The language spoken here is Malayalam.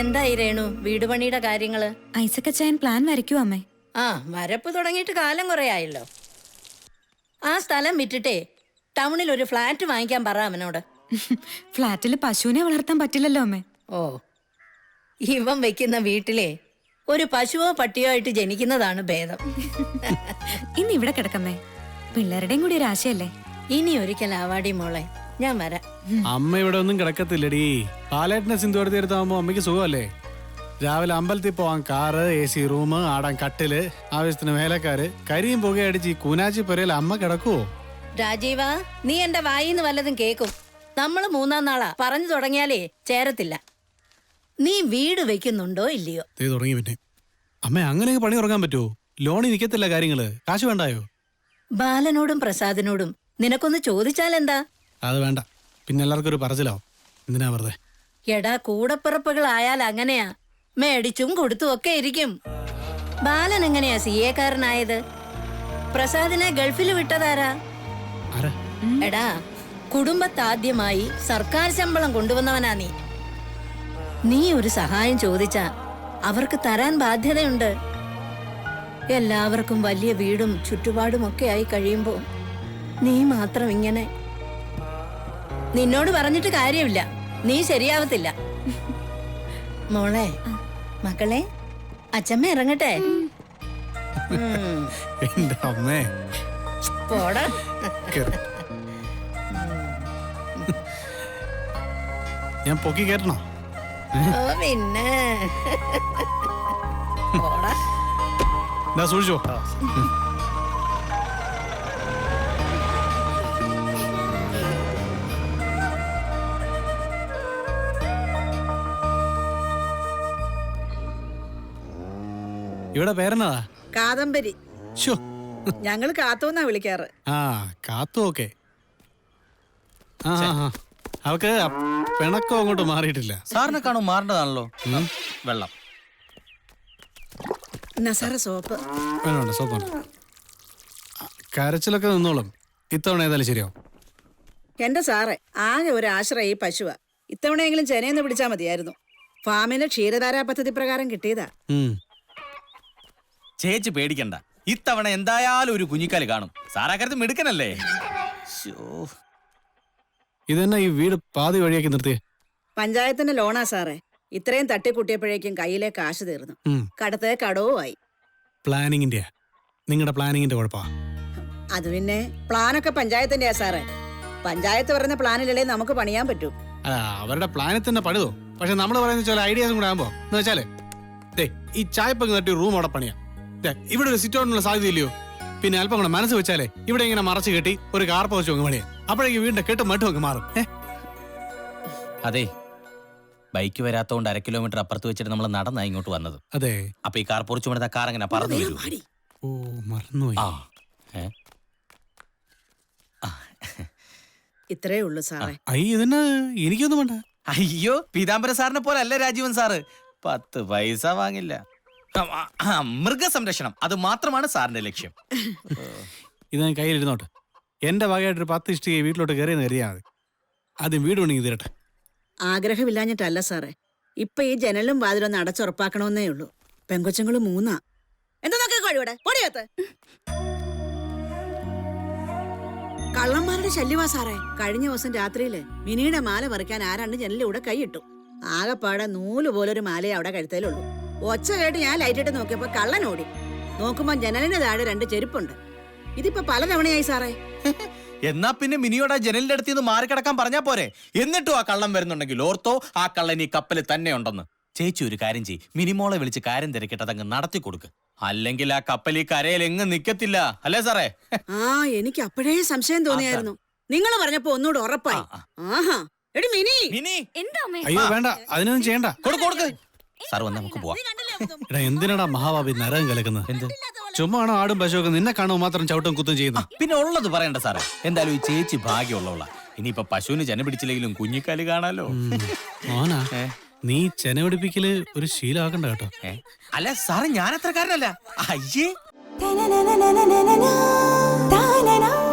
എന്തായി രേണു? വീട് പണിയുടെ കാര്യങ്ങൾ? ഐസക്കച്ചായൻ പ്ലാൻ വരയ്ക്കൂ അമ്മേ. ആ വരപ്പ് തുടങ്ങിയിട്ട് കാലം കുറെ ആയല്ലോ. ആ സ്ഥലം വിറ്റിട്ടേ ടൗണിൽ ഒരു ഫ്ലാറ്റ് വാങ്ങിക്കാൻ പറ അവനോട്. ഫ്ലാറ്റിൽ പശുവിനെ വളർത്താൻ പറ്റില്ലല്ലോ അമ്മേ. ഓ ഇവൻ വെക്കുന്ന വീട്ടിലെ ഒരു പശുവോ പട്ടിയോ ആയിട്ട് ജനിക്കുന്നതാണ് ഭേദം. ഇന്ന് ഇവിടെ കിടക്കമ്മേ. പിള്ളേരുടെയും കൂടി ഒരു ആശയല്ലേ? ഇനി ഒരിക്കൽ ആവാടി മോളെ. ഞാൻ വരാം. അമ്മ ഇവിടെ ഒന്നും കിടക്കത്തില്ലടി. പാലേട്ടിനെ സിന്ധു തീരത്താകുമ്പോ അമ്മയ്ക്ക് സുഖമല്ലേ? രാവിലെ അമ്പലത്തിൽ പോവാൻ കാറ് എ സി റൂം ആടാൻ കട്ടിൽ ആവശ്യത്തിന് വേലക്കാര് കരിയും പുകയടിച്ച് ഈ കൂനാച്ചി പുരയിൽ അമ്മ കിടക്കുവോ? രാജീവ നീ എന്റെ വായിന്ന് വല്ലതും കേക്കും. നമ്മൾ മൂന്നാം നാളാ. പറഞ്ഞു തുടങ്ങിയാലേ ചേരത്തില്ല. നീ വീട് വെക്കുന്നുണ്ടോ ഇല്ലയോ? ദേ തുടങ്ങി പിന്നെ. അമ്മ അങ്ങനെ പണി ഉറങ്ങാൻ പറ്റുമോ ലോൺ നിൽക്കത്തില്ല കാര്യങ്ങൾ. കാശ് വേണ്ടായോ? ബാലനോടും പ്രസാദിനോടും നിനക്കൊന്ന് ചോദിച്ചാലെന്താ? അത് വേണ്ട. പിന്നെ എല്ലാവർക്കും ഒരു പറച്ചിലാവും എന്തിനാ വെറുതെ? എടാ കൂടപ്പിറപ്പുകളായാൽ അങ്ങനെയാ. മേടിച്ചും കൊടുത്തും ഒക്കെ ഇരിക്കും. ബാലൻ എങ്ങനെയാ സി എക്കാരനായത് പ്രസാദിനെ ഗൾഫിൽ വിട്ടതാരാ? ആരാ? എടാ കുടുംബത്താദ്യമായി സർക്കാർ ശമ്പളം കൊണ്ടുവന്നവനാ നീ. നീ ഒരു സഹായം ചോദിച്ചാ അവർക്ക് തരാൻ ബാധ്യതയുണ്ട്. എല്ലാവർക്കും വലിയ വീടും ചുറ്റുപാടും ഒക്കെ ആയി കഴിയുമ്പോ നീ മാത്രം ഇങ്ങനെ നിന്നോട് പറഞ്ഞിട്ട് കാര്യമില്ല. നീ ശരിയാവത്തില്ല. മോളെ മക്കളെ അച്ഛമ്മ ഇറങ്ങട്ടെ. എന്റെ അമ്മേ? പോടാ. കേറ്. ഞാൻ പൊക്കി കേട്ടണോ ഓ പിന്നെ. പോടാ. സൂക്ഷിച്ചോ? ഇവിടെ പേരെന്നതാ കാദംബരി. ഷോ ഞങ്ങൾ കാത്തോന്നാ വിളിക്കാറ്. ആ കാത്തു ഓക്കെ ആ ആ, ആ. അവക്ക് പിണക്കം അങ്ങോട്ട് മാറിയിട്ടില്ല. സാറിനെ കാണും മാറേണ്ടതാണല്ലോ. വെള്ളം. നസാറ സോപ്പ്. വേണ്ട കരച്ചിലൊക്കെ നിന്നോളും. ഇത്തവണ ഏതായാലും ശരിയാവും. എന്റെ സാറേ ആകെ ഒരു ആശ്രയ ഈ പശുവാ. ഇത്തവണയെങ്കിലും ചെനയെന്ന് പിടിച്ചാ മതിയായിരുന്നു. ഫാമിന് ക്ഷീരധാരാ പദ്ധതി പ്രകാരം കിട്ടിയതാ. ഉം. ചേച്ചി പേടിക്കണ്ട. ഇത്തവണ എന്തായാലും ഒരു കുഞ്ഞിക്കാൽ കാണും. സാറാക്കരുത് മിടുക്കനല്ലേ. ഇതെന്നാ ഈ വീട് പാതി വഴിയാക്കി നിർത്തിയേ? പഞ്ചായത്തിന്റെ ലോണാ സാറേ. ഇത്രയും തട്ടിക്കൂട്ടിയപ്പോഴേക്കും കയ്യിലെ കാശ് തീർന്നു. കടത്തെ കടവുമായി. പ്ലാനിങ്ങിന്റെ നിങ്ങളുടെ പ്ലാനിങ്ങിന്റെ കുഴപ്പാ? അത് പിന്നെ പ്ലാനൊക്കെ പഞ്ചായത്തിന്റെയാ സാറേ. പഞ്ചായത്ത് പറയുന്ന പ്ലാനിലല്ലേ നമുക്ക് പണിയാൻ പറ്റൂ. അല്ല അവരുടെ പ്ലാനിൽ തന്നെ പണിതോ? പക്ഷെ നമ്മൾ പറയുന്ന ചില ഐഡിയാസും കൂടെ ആകുമ്പോ എന്ന് വെച്ചാലേ ദേ ഈ ചായപ്പൊക്കെ തട്ടി റൂം അവിടെ പണിയാ. ഇവിടെ ഒരു സിറ്റ് ഔട്ടിനുള്ള സാധ്യത ഇല്ലയോ പിന്നെ അല്പം കൂടെ മനസ്സ് വെച്ചാലേ ഇവിടെ ഇങ്ങനെ മറച്ചു കെട്ടി ഒരു കാർ വെച്ച് അങ്ങ് പണിയാ. അപ്പോഴേക്കും വീടിന്റെ കെട്ടും മട്ടും അങ്ങ് മാറും. അതെ. ബൈക്ക് വരാത്തോണ്ട് അര കിലോമീറ്റർ അപ്പുറത്ത് വെച്ചിട്ട് നമ്മൾ നടന്നാ ഇങ്ങോട്ട് വന്നത്. അതെ. അപ്പൊ ഈ കാർ പൊറിച്ചു പണിത കാർ അങ്ങനെ പറന്നു വരൂ. ഓ മറന്നുപോയി. ആ ഏ? ഇത്രേ ഉള്ളൂ സാറേ. അയ്യ ഇതിന് എനിക്കൊന്നും വേണ്ട. അയ്യോ പീതാംബര സാറിനെ പോലെ അല്ല രാജീവൻ സാറ്. പത്ത് പൈസ വാങ്ങില്ല. മൃഗസംരക്ഷണം. അത് മാത്രമാണ് സാറിന്റെ ലക്ഷ്യം. ഇത് ഞാൻ കയ്യിലിരുന്നോട്ടെ. എന്റെ വകയായിട്ടൊരു പത്ത് ഇഷ്ടിക വീട്ടിലോട്ട് കയറി കയറിയാൽ മതി. ആദ്യം വീട് പണി തീരട്ടെ. ആഗ്രഹമില്ലാഞ്ഞിട്ടല്ല സാറേ. ഇപ്പൊ ഈ ജനലും വാതിലൊന്ന് അടച്ചുറപ്പാക്കണമെന്നേ ഉള്ളൂ. പെങ്കൊച്ചുങ്ങൾ മൂന്നാ. എന്താ നോക്കിക്കോ ഇവിടെ? ഓടിയത്ത് കള്ളന്മാരുടെ ശല്യവാ സാറേ. കഴിഞ്ഞ ദിവസം രാത്രിയിൽ മിനിയുടെ മാല പറിക്കാൻ ആരാണ്ട് ജനലിലൂടെ കൈയിട്ടു. ആകെപ്പാടെ നൂൽ പോലൊരു മാലയെ അവിടെ കഴുത്തേലുള്ളൂ. ഒച്ച കേട്ട് ഞാൻ ലൈറ്റിട്ട് നോക്കിയപ്പോ കള്ളൻ ഓടി. നോക്കുമ്പോ ജനലിന്റെ താഴെ രണ്ട് ചെരുപ്പുണ്ട്. ഇതിപ്പോ പലതവണയായി സാറേ. എന്നാ പിന്നെ മിനിയോട് ആ ജനലിന്റെ അടുത്ത് നിന്ന് മാറിക്കിടക്കാൻ പറഞ്ഞാ പോരെ. എന്നിട്ടും ആ കള്ളം വരുന്നുണ്ടെങ്കിൽ ഓർത്തോ ആ കള്ളൻ ഈ കപ്പൽ തന്നെ ഉണ്ടെന്ന്. ചേച്ചി ഒരു കാര്യം ചെയ് മിനിമോളെ വിളിച്ച് കാര്യം തിരക്കിട്ട് അതങ്ങ് നടത്തി കൊടുക്ക്. അല്ലെങ്കിൽ ആ കപ്പൽ ഈ കരയിൽ എങ്ങ് നിക്കത്തില്ല. അല്ലേ സാറേ? ആ എനിക്ക് അപ്പോഴേ സംശയം തോന്നിയായിരുന്നു. നിങ്ങൾ പറഞ്ഞപ്പോ ഒന്നുകൂടെ ഉറപ്പായി. ആഹാ. എടി മിനി. മിനി. എന്താ അമ്മേ? അയ്യോ വേണ്ട. അതിനൊന്നും ചെയ്യണ്ട. കൊടുക്ക് കൊടുക്ക്. സാർ വന്ന് നമുക്ക് പോവാം. എടാ എന്തിനാടാ മഹാബാബി നരകം കലക്കുന്നത്? എന്ത്? ചുമ്മാണോ ആടും പശുവൊക്കെ നിന്നെ കാണുമ്പോൾ മാത്രം ചവിട്ടും കുത്തും ചെയ്യുന്നു. പിന്നെ ഉള്ളത് പറയണ്ട സാറേ. എന്തായാലും ഈ ചേച്ചി ഭാഗ്യമുള്ളവളാ. ഇനിയിപ്പൊ പശുവിന് ചെന പിടിച്ചില്ലെങ്കിലും കുഞ്ഞിക്കാൽ കാണാലോ? മോനാ നീ ചെന പിടിപ്പിക്കൽ ഒരു ശീലമാക്കണ്ട കേട്ടോ. ഏ? അല്ല സാറേ ഞാൻ അത്രക്കാരനല്ല അയ്യേ. Ta-na-na-na-na-na-na-na. Ta-na-na.